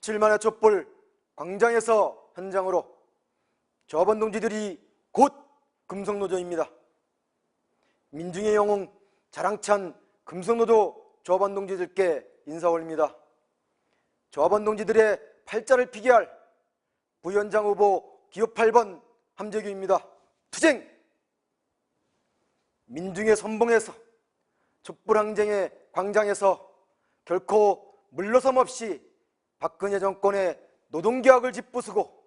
17만의 촛불 광장에서 현장으로 조합원 동지들이 곧 금속노조입니다. 민중의 영웅 자랑찬 금속노조 조합원 동지들께 인사 올립니다. 조합원 동지들의 팔자를 피게 할 부위원장 후보 기호 8번 함재규입니다. 투쟁! 민중의 선봉에서 촛불항쟁의 광장에서 결코 물러섬 없이 박근혜 정권의 노동개혁을 짚부수고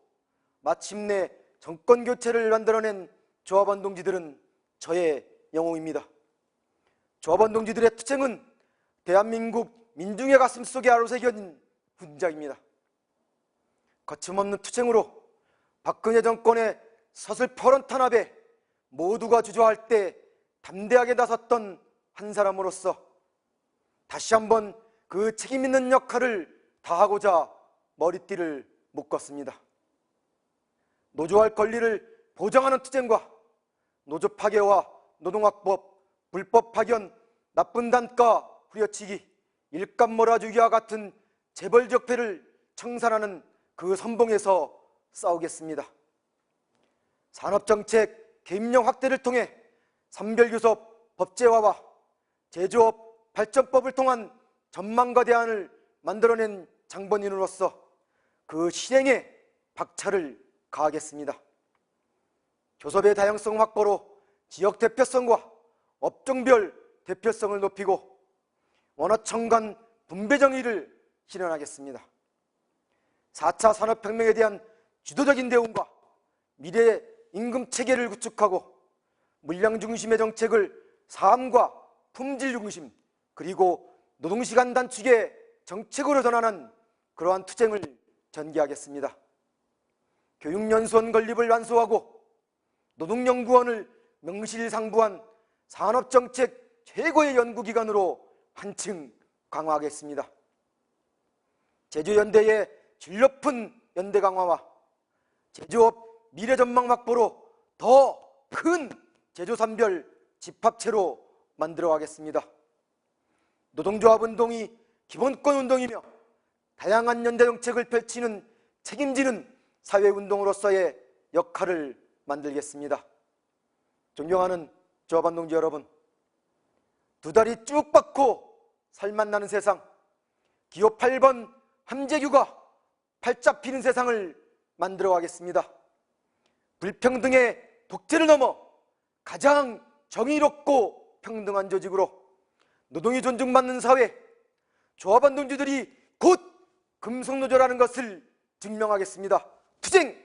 마침내 정권 교체를 만들어낸 조합원 동지들은 저의 영웅입니다. 조합원 동지들의 투쟁은 대한민국 민중의 가슴 속에 아로새겨진 훈장입니다. 거침없는 투쟁으로 박근혜 정권의 서슬퍼런 탄압에 모두가 주저할 때 담대하게 나섰던 한 사람으로서 다시 한번 그 책임 있는 역할을 다 하고자 머리띠를 묶었습니다. 노조할 권리를 보장하는 투쟁과 노조 파괴와 노동학법, 불법 파견, 나쁜 단가 후려치기, 일감 몰아주기와 같은 재벌적 패를 청산하는 그 선봉에서 싸우겠습니다. 산업정책 개임령 확대를 통해 선별교섭 법제화와 제조업 발전법을 통한 전망과 대안을 만들어낸 장본인으로서 그 실행에 박차를 가하겠습니다. 교섭의 다양성 확보로 지역 대표성과 업종별 대표성을 높이고 원어청 간 분배 정의를 실현하겠습니다. 4차 산업혁명에 대한 주도적인 대응과 미래 임금 체계를 구축하고 물량 중심의 정책을 삶과 품질 중심 그리고 노동시간 단축의 정책으로 전환한 그러한 투쟁을 전개하겠습니다. 교육연수원 건립을 완수하고 노동연구원을 명실상부한 산업정책 최고의 연구기관으로 한층 강화하겠습니다. 제주연대의 질 높은 연대 강화와 제조업 미래 전망 확보로 더 큰 제조산별 집합체로 만들어 가겠습니다. 노동조합 운동이 기본권 운동이며 다양한 연대 정책을 펼치는 책임지는 사회운동으로서의 역할을 만들겠습니다. 존경하는 조합원 동지 여러분, 두 다리 쭉 뻗고 살만 나는 세상, 기호 8번 함재규가 팔짝 피는 세상을 만들어 가겠습니다. 불평등의 독재를 넘어 가장 정의롭고 평등한 조직으로 노동이 존중받는 사회, 조합원 동지들이 곧 금속노조라는 것을 증명하겠습니다. 투쟁!